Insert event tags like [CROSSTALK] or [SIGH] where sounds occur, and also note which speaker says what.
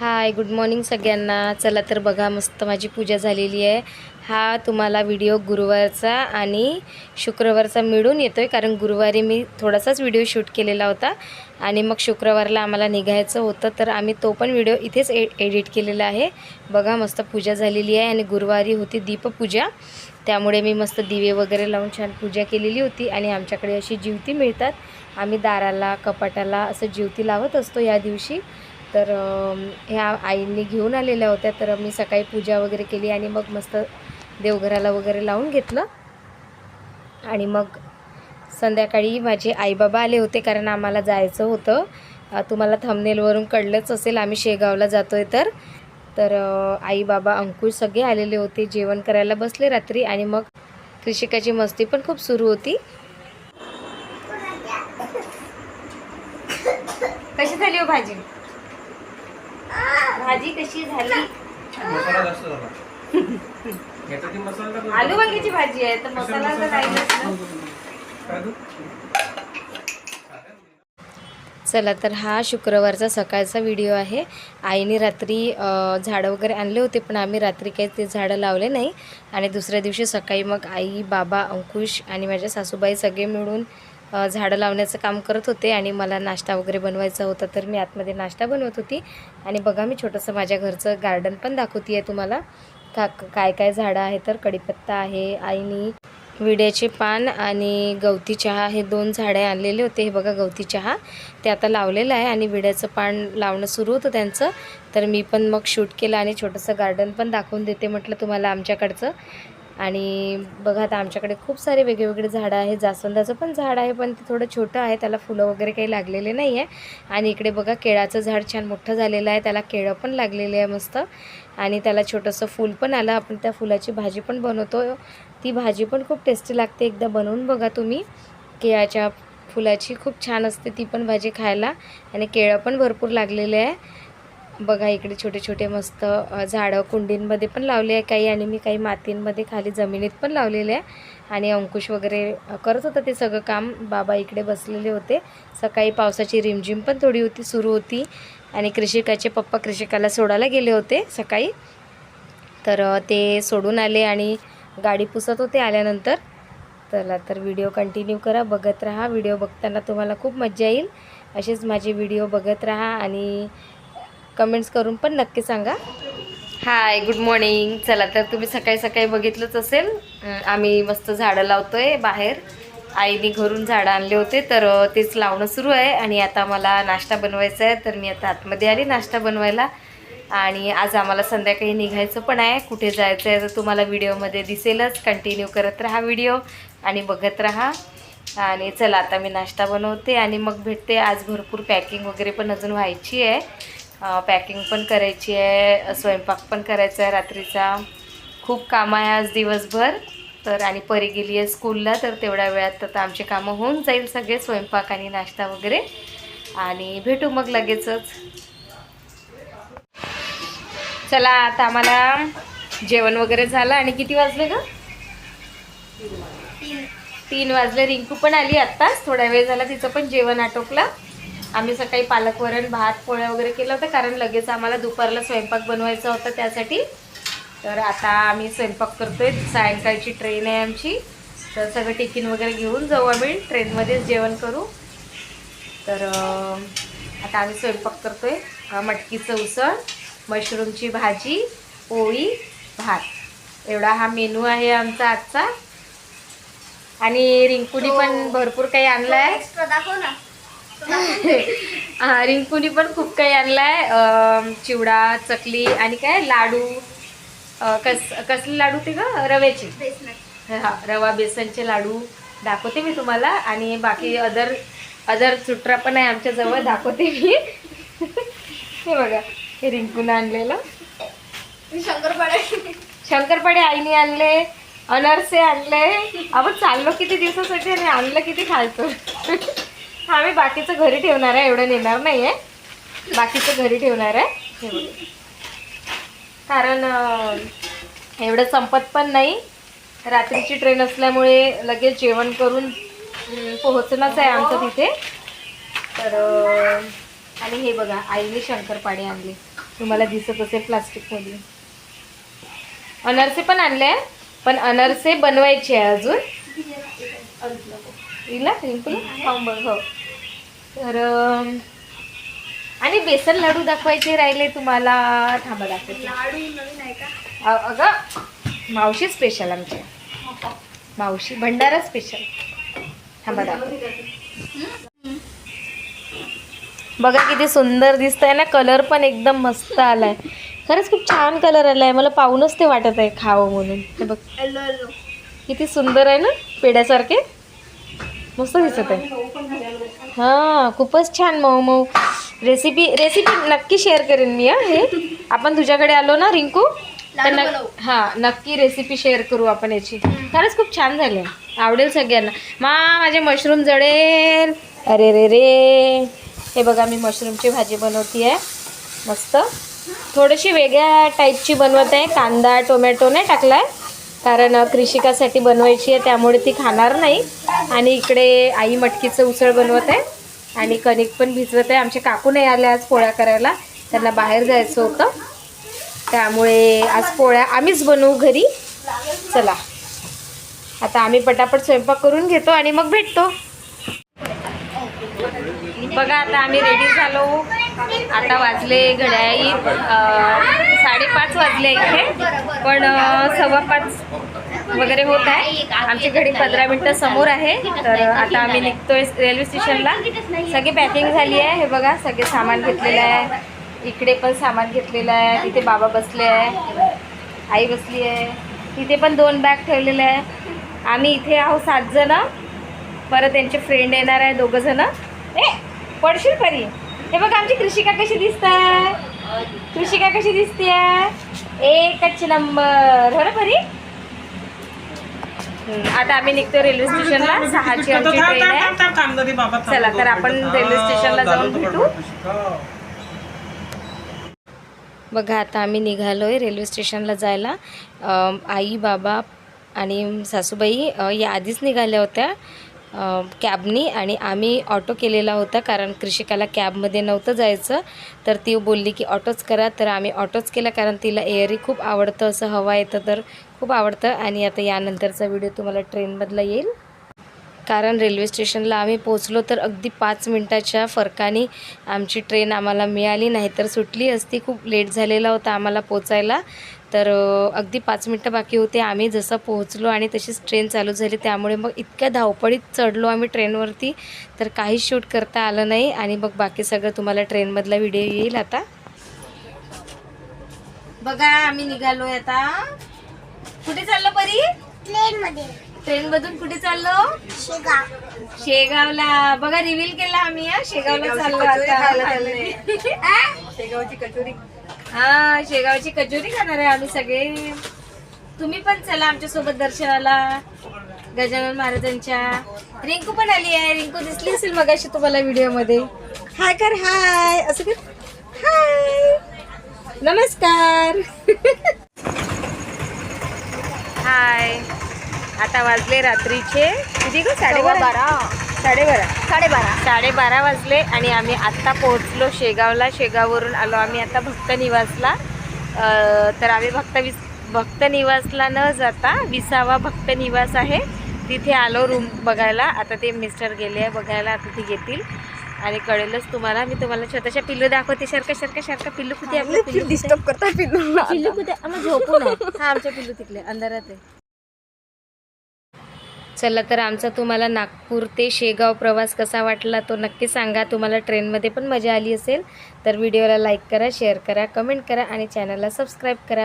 Speaker 1: हाय good morning सगळ्यांना. चला तर बघा मस्त माझी पूजा झालेली आहे. हा तुम्हाला व्हिडिओ गुरुवारचा आणि शुक्रवारचा मिळून येतो आहे कारण गुरुवारी मी थोडासाच व्हिडिओ शूट केलेला होता. आणि मग शुक्रवारला आम्हाला निघायचं होतं तर आम्ही तो पण व्हिडिओ इथेच ए एडिट केलेला आहे. बघा मस्त पूजा झालेली आहे आणि गुरुवारी होती दीपपूजा. त्यामुळे मी मस्त दिवे वगैरे लावून छान पूजा केलेली होती आणि आमच्याकडे अशी जिवती मिळतात. आम्ही दाराला कपाटाला असं जिवती लावत असतो या दिवशी. तर ह्या आईंनी घेऊन आलेल्या होत्या. तर मी सकाळी पूजा वगैरे केली आणि मग मस्त देवघराला वगैरे लावून घेतलं. आणि मग संध्याकाळी माझे आईबाबा आले होते कारण आम्हाला जायचं होतं. तुम्हाला थमनेलवरून कळलंच असेल आम्ही शेगावला जातो आहे तर. तर आई बाबा अंकुश सगळे आलेले होते जेवण करायला बसले रात्री आणि मग कृषिकाची मस्ती पण खूप सुरू होती. कशी झाली हो भाजी? भाजी कशी झाली?
Speaker 2: मसाला जास्त झाला. याच्यात मसाला टाकला
Speaker 1: आलू वांग्याची भाजी आहे तर मसाला तर काही? चला तर हा शुक्रवारचा सकाळचा व्हिडिओ आहे. आईने रात्री अ, झाडं वगैरे आणले होते पण आम्ही रात्री काही ते झाडं लावले नाही. आणि दुसऱ्या दिवशी सकाळी मग आई बाबा अंकुश आणि माझ्या सासूबाई सगळे मिळून झाडं लावण्याचं काम करत होते आणि मला नाश्ता वगैरे बनवायचा होता तर मी आतमध्ये नाश्ता बनवत होती. आणि बघा मी छोटंसं माझ्या घरचं गार्डन पण दाखवते आहे तुम्हाला. का काय काय झाडं आहे तर कढीपत्ता आहे आईनी विड्याचे पान आणि गवती चहा हे दोन झाडे आणलेले होते. हे बघा गवती चहा ते आता लावलेलं आहे आणि विड्याचं पान लावणं सुरू होतं त्यांचं. तर मी पण मग शूट केलं आणि छोटंसं गार्डन पण दाखवून देते म्हटलं तुम्हाला आमच्याकडचं. आणि बघा आता आमच्याकडे खूप सारे वेगवेगळे झाडं आहे जास्वंदाचं पण झाड आहे पण ते थोडं छोटं आहे. त्याला फुलं वगैरे काही लागलेले नाही आहे आणि इकडे बघा केळाचं झाड छान मोठं झालेलं आहे. त्याला केळं पण लागलेले आहे मस्त. आणि त्याला छोटंसं फूल पण आलं. आपण त्या फुलाची भाजी पण बनवतो ती भाजी पण खूप टेस्टी लागते. एकदा बनवून बघा तुम्ही. केळाच्या फुलाची खूप छान असते ती पण भाजी खायला. आणि केळं पण भरपूर लागलेले आहे. बघा इकडे छोटे छोटे मस्त झाडं कुंडींमध्ये पण लावले आहे काही आणि मी काही मातींमध्ये खाली जमिनीत पण लावलेले आहे. आणि अंकुश वगैरे करत होता ते सगळं काम. बाबा इकडे बसलेले होते. सकाळी पावसाची रिमझिम पण थोडी होती सुरू होती. आणि कृषिकाचे पप्पा कृषिकाला सोडायला गेले होते सकाळी. तर ते सोडून आले आणि गाडी पुसत होते आल्यानंतर. चला तर व्हिडिओ कंटिन्यू करा बघत राहा. व्हिडिओ बघताना तुम्हाला खूप मजा येईल. असेच माझे व्हिडिओ बघत राहा आणि कमेंट्स करून पण नक्की सांगा. Hi good morning. चला तर तुम्ही सकाळी सकाळी बघितलंच असेल. आम्ही मस्त झाडं लावतो आहे बाहेर. आईने घरून झाडं आणले होते तर तेच लावणं सुरू आहे. आणि आता मला नाश्ता बनवायचा आहे तर मी आता आतमध्ये आली नाश्ता बनवायला. आणि आज आम्हाला संध्याकाळी निघायचं पण आहे. कुठे जायचं आहे तर तुम्हाला व्हिडिओमध्ये दिसेलच. कंटिन्यू करत राहा व्हिडिओ आणि बघत राहा. आणि चला आता मी नाश्ता बनवते आणि मग भेटते. आज भरपूर पॅकिंग वगैरे पण अजून व्हायची आहे. पॅकिंग पण करायची आहे स्वयंपाक पण करायचा आहे रात्रीचा. खूप कामं आहे आज दिवसभर. तर आणि परी गेली आहे स्कूलला तर तेवढ्या वेळात आता आमचे कामं होऊन जाईल सगळे स्वयंपाक आणि नाश्ता वगैरे. आणि भेटू मग लगेचच. चला आता आम्हाला जेवण वगैरे झालं. आणि किती वाजले ग? तीन वाजले. रिंकू पण आली आत्ताच. थोडा वेळ झाला तिचं पण जेवण आटोपलं. आम्ही सकाळी पालक वरण भात पोळ्या वगैरे केलं होतं कारण लगेच आम्हाला दुपारला स्वयंपाक बनवायचा होता त्यासाठी. तर आता आम्ही स्वयंपाक करतोय. सायंकाळची ट्रेन आहे आमची. तर सगळं टिफिन वगैरे घेऊन जाऊ आम्ही. ट्रेनमध्येच जेवण करू. तर आता आम्ही स्वयंपाक करतोय. मटकीचं उसळ मशरूमची भाजी पोळी भात. एवढा हा मेनू आहे आमचा आजचा. आणि रिंकूनी पण भरपूर काही आणलं आहे [LAUGHS] रिंकूनी पण खूप काही आणलाय. चिवडा चकली आणि काय? लाडू. कस कसले लाडू ते ग? रव्याचे. हा रवा बेसनचे लाडू दाखवते मी तुम्हाला. आणि बाकी अदर अदर सुट्रा पण आहे आमच्या जवळ दाखवते मी. [LAUGHS] हे बघा हे रिंकून आणलेलं.
Speaker 3: शंकरपाळे.
Speaker 1: शंकरपाडे आईने आणले अनारसे आणले. आपण चाललो किती दिवसासाठी आणि आणलं किती खायचं [LAUGHS] आम्ही बाकीचं घरी ठेवणार आहे एवढं नेणार नाही आहे बाकीचं घरी ठेवणार आहे. कारण एवढं संपत पण नाही. रात्रीची ट्रेन असल्यामुळे लगेच जेवण करून पोहोचणंच आहे आमचं तिथे. तर आणि हे बघा आईने शंकरपाडे आणले. तुम्हाला दिसत असेल प्लास्टिकमध्ये. अनारसे पण आणले आहे पण अनारसे बनवायचे आहे अजून. हिला रिंकूला? हो. तर आणि बेसन लाडू दाखवायचे राहिले तुम्हाला. थांबा
Speaker 3: आहे
Speaker 1: अ- अगं मावशी स्पेशल आमच्या मावशी भंडारा स्पेशल थांबा दाखवते बघा किती सुंदर दिसतंय ना कलर पण एकदम मस्त आलाय. खरंच खूप छान कलर आलाय. मला पाहूनच ते वाटत आहे खावं म्हणून. हे बघ. किती सुंदर आहे ना पेड्यासारखे. मस्त दिसत आहे. हां खूपच छान मऊ मऊ. रेसिपी रेसिपी नक्की शेअर करेन मी हं हे. आपण तुझ्याकडे आलो ना रिंकू? तर नक-. हां नक्की रेसिपी शेअर करू आपण याची. खरंच खूप छान झाले. आवडेल सगळ्यांना. मा माझे मशरूम जळेल. अरे रे रे. हे बघा मी मशरूमची भाजी बनवती आहे मस्त. थोडीशी वेगळ्या टाईपची बनवत आहे. कांदा टोमॅटो नाही टाकला आहे कारण कृषिकासाठी बनवायची आहे त्यामुळे ती खाणार नाही. आणि इकडे आई मटकीचं उसळ बनवत आहे आणि कणिक पण भिजवत आहे. आमचे काकू नाही आले आज पोळ्या करायला. त्यांना बाहेर जायचं होतं. त्यामुळे आज पोळ्या आम्हीच बनवू घरी. चला. आता आम्ही पटापट स्वयंपाक करून घेतो आणि मग भेटतो. बघा आता आम्ही रेडी झालो. आता वाजले घड्याळी साडेपाच वाजले इथे. पण सव्वा पाच वगैरे होत आहे. आमची घडी पंधरा मिनटं समोर आहे. तर आता आम्ही निघतोय रेल्वे स्टेशनला सगळी पॅकिंग झाली आहे. हे बघा सगळे सामान घेतलेलं आहे. इकडे पण सामान घेतलेलं आहे. तिथे बाबा बसले आहे. आई बसली आहे. तिथे पण दोन बॅग ठेवलेले आहे आम्ही इथे आहोत सात जण. परत त्यांचे फ्रेंड येणार आहे दोघं जण. ए पडशील परी. हे बघ आमची कृषिका कशी दिसत कृषिका कशी दिसते एकच नंबर. हो ना परी आता आम्ही निघतो रेल्वे स्टेशनला. सहाची आमची ट्रेन आहे. चला, तर आपण रेल्वे स्टेशनला जाऊन भेटू. बघा आता आम्ही निघालो आहे रेल्वे स्टेशनला जायला. आई बाबा आणि सासूबाई या आधीच निघाल्या होत्या. कॅबनी आणि आम्ही ऑटो केलेला होता कारण कृषिकाला कॅबमध्ये नव्हतं जायचं. तर ती बोलली की ऑटोच करा. तर आम्ही ऑटोच केला कारण तिला एअरही खूप आवडतं असं हवा येतं तर खूप आवडतं. आणि आता यानंतरचा व्हिडिओ तुम्हाला ट्रेनमधला येईल. कारण रेल्वे स्टेशनला आम्ही पोचलो तर अगदी पाच मिनटाच्या फरकाने आमची ट्रेन आम्हाला मिळाली. नाही तर सुटली असती. खूप लेट झालेला होता आम्हाला पोचायला. तर अगदी पाच मिनटं बाकी होते. आम्ही जसं पोहोचलो आणि तशीच ट्रेन चालू झाली त्यामुळे मग इतक्या धावपळीत चढलो आम्ही ट्रेनवरती. तर काहीच शूट करता आलं नाही आणि मग बाकी सगळं तुम्हाला ट्रेनमधला व्हिडिओ येईल आता. बघा आम्ही निघालोय आता. कुठे चाललो परी?
Speaker 3: प्लेन मध्ये
Speaker 1: ट्रेन मधून कुठे चाललो?
Speaker 3: शेगाव.
Speaker 1: शेगावला. बघा रिव्हील केला आम्ही शेगावला चाललो आता. [LAUGHS]
Speaker 3: शेगावची कचोरी.
Speaker 1: हा शेगावची कचोरी खाणार आहे आम्ही सगळे. तुम्ही पण चला आमच्यासोबत दर्शनाला गजानन महाराजांच्या. रिंकू पण आली आहे. रिंकू दिसली असेल मगाशी तुम्हाला व्हिडिओमध्ये हाय कर हाय. असं कर. हाय. नमस्कार. हाय. आता वाजले रात्रीचे. किती ग? साडेबारा. साडेबारा.
Speaker 3: साडेबारा.
Speaker 1: साडेबारा वाजले आणि आम्ही आत्ता पोहोचलो शेगावला. शेगाववरून आलो आम्ही आता भक्त निवासला अ, तर आम्ही भक्त विस भक्त निवासला न जाता विसावा भक्त निवास आहे. तिथे आलो रूम बघायला. आता ते मिस्टर गेले आहे बघायला. आता ते येतील आणि कळेलच तुम्हाला. मी तुम्हाला छोट्याशा पिल्लू दाखवते. सारखं सारखं सारखं पिल्लू कुठे आहे? आपलं पिल्लू
Speaker 3: डिस्टर्ब करता पिल्लू
Speaker 1: पिल्लू कुठे आम्ही झोपून आहे. हा आमच्या पिल्लू तिकडे. अंधारात आहे. चला तर आमचा तुम्हाला नागपूर ते शेगाव प्रवास कसा वाटला तो नक्की सांगा. तुम्हाला ट्रेनमध्ये पण मजा आली असेल. तर व्हिडिओला लाईक करा शेअर करा कमेंट करा आणि चॅनलला सबस्क्राईब करा.